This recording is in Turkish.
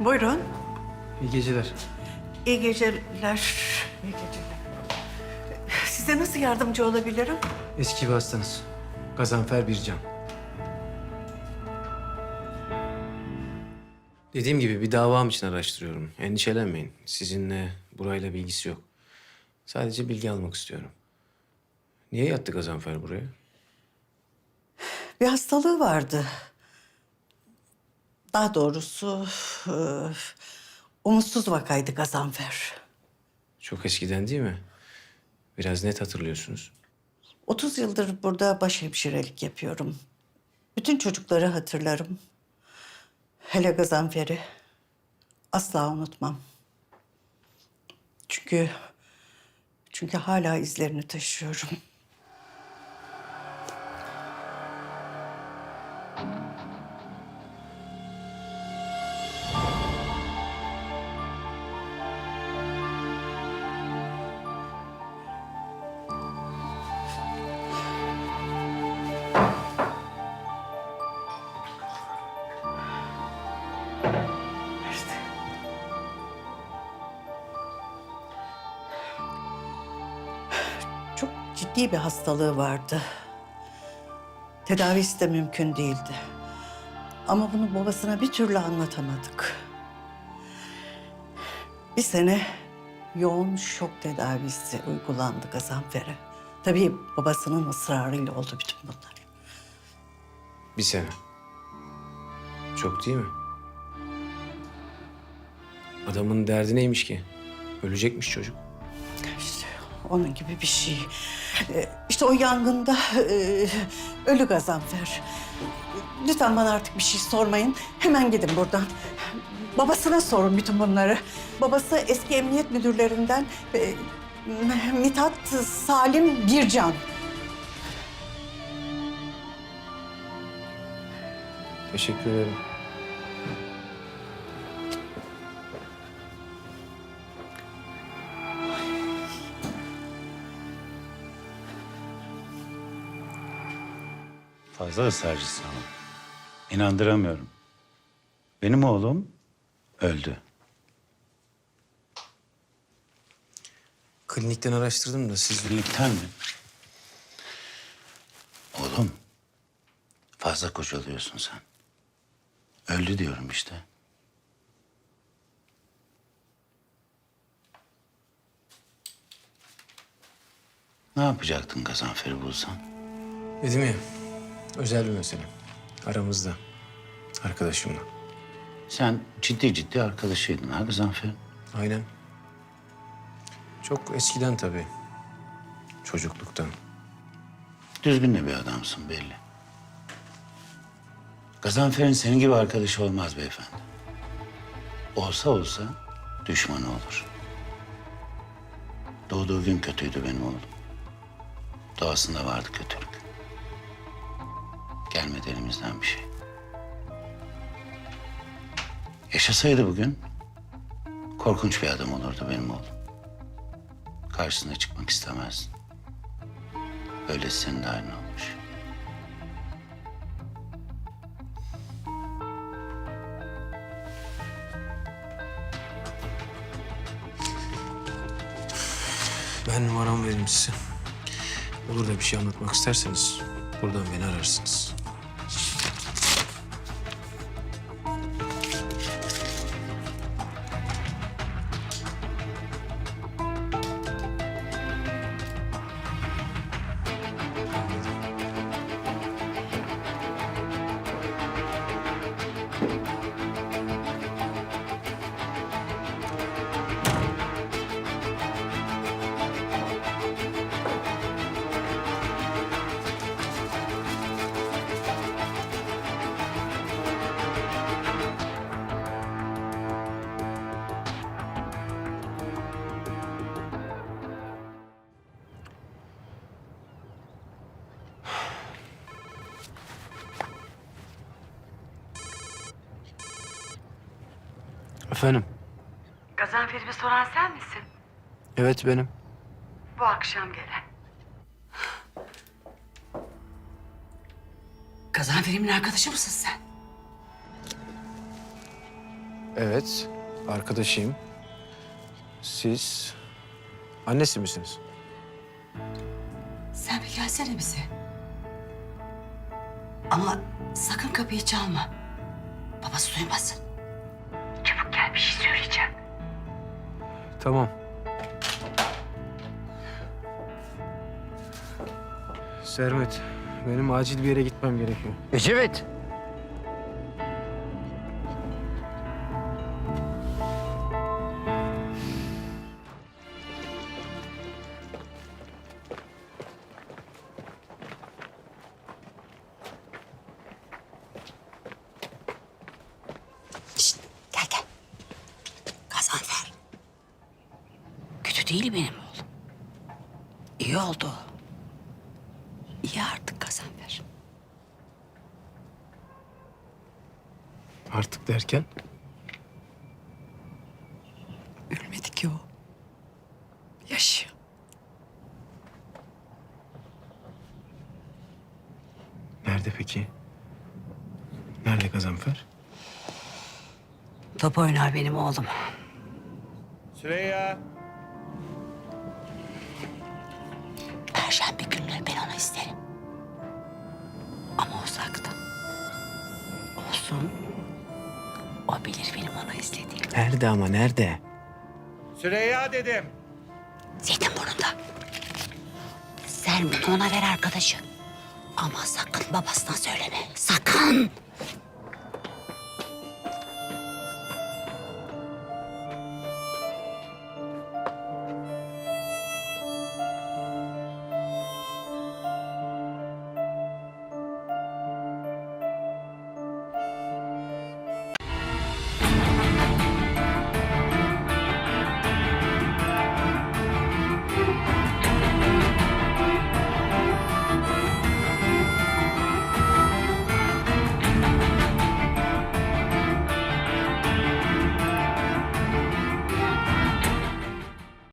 Buyurun. İyi geceler. İyi geceler. İyi geceler. Size nasıl yardımcı olabilirim? Eski bir hastanız. Gazanfer Bircan. Dediğim gibi bir davam için araştırıyorum. Endişelenmeyin. Sizinle burayla bilgisi yok. Sadece bilgi almak istiyorum. Niye yattı Gazanfer buraya? Bir hastalığı vardı. Daha doğrusu e, umutsuz vakaydı Gazanfer. Çok eskiden değil mi? Biraz net hatırlıyorsunuz. 30 yıldır burada başhemşirelik yapıyorum. Bütün çocukları hatırlarım. Hele Gazanfer'i asla unutmam. Çünkü çünkü hala izlerini taşıyorum. Ciddi bir hastalığı vardı. Tedavisi de mümkün değildi. Ama bunu babasına bir türlü anlatamadık. Bir sene yoğun şok tedavisi uygulandı Gazanfer'e. Tabii babasının ısrarıyla oldu bütün bunlar. Bir sene. Çok değil mi? Adamın derdi neymiş ki? Ölecekmiş çocuk. Onun gibi bir şey. Ee, İşte o yangında e, ölü Gazanfer. Lütfen bana artık bir şey sormayın. Hemen gidin buradan. Babasına sorun bütün bunları. Babası eski emniyet müdürlerinden e, Mithat Salim Bircan. Teşekkür ederim. Fazla ısrarcısın ama. İnandıramıyorum. Benim oğlum öldü. Klinikten araştırdım da siz... Klinikten mi? Oğlum, fazla kocalıyorsun sen. Öldü diyorum işte. Ne yapacaktın Gazanfer'i bulsan? Dedim ya, özel bir mesele. Aramızda. Arkadaşımla. Sen ciddi ciddi arkadaşıydın ha Gazanfer? Aynen. Çok eskiden tabii. Çocukluktan. Düzgün de bir adamsın belli. Gazanfer'in senin gibi arkadaşı olmaz beyefendi. Olsa olsa düşmanı olur. Doğduğu gün kötüydü benim oğlum. Doğasında vardı kötülük. Gelmedi elimizden bir şey. Yaşasaydı bugün korkunç bir adam olurdu benim oğlum. Karşısına çıkmak istemezdin. Öyle senin de aynı olmuş. Ben numaramı vereyim size. Olur da bir şey anlatmak isterseniz buradan beni ararsınız. Efendim? Gazanfer'imi soran sen misin? Evet benim. Bu akşam gelen. Gazanfer'imin arkadaşı mısın sen? Evet, arkadaşıyım. Siz annesi misiniz? Sen bir gelsene bize. Ama sakın kapıyı çalma. Babası duymasın. Tamam. Sermet, benim acil bir yere gitmem gerekiyor. Ecevit. Kötü değil benim oğlum. İyi oldu. İyi artık Gazanfer. Artık derken? Ölmedi ki o. Yaşıyor. Nerede peki? Nerede Gazanfer? Top oynar benim oğlum. Süreyya. Perşembe günleri ben onu isterim. Ama uzakta. Olsun. O bilir benim onu istediğimi. Nerede ama nerede? Süreyya dedim. Zeytinburnu'nda. Sen bunu ona ver arkadaşı. Ama sakın babasına söyleme. Sakın.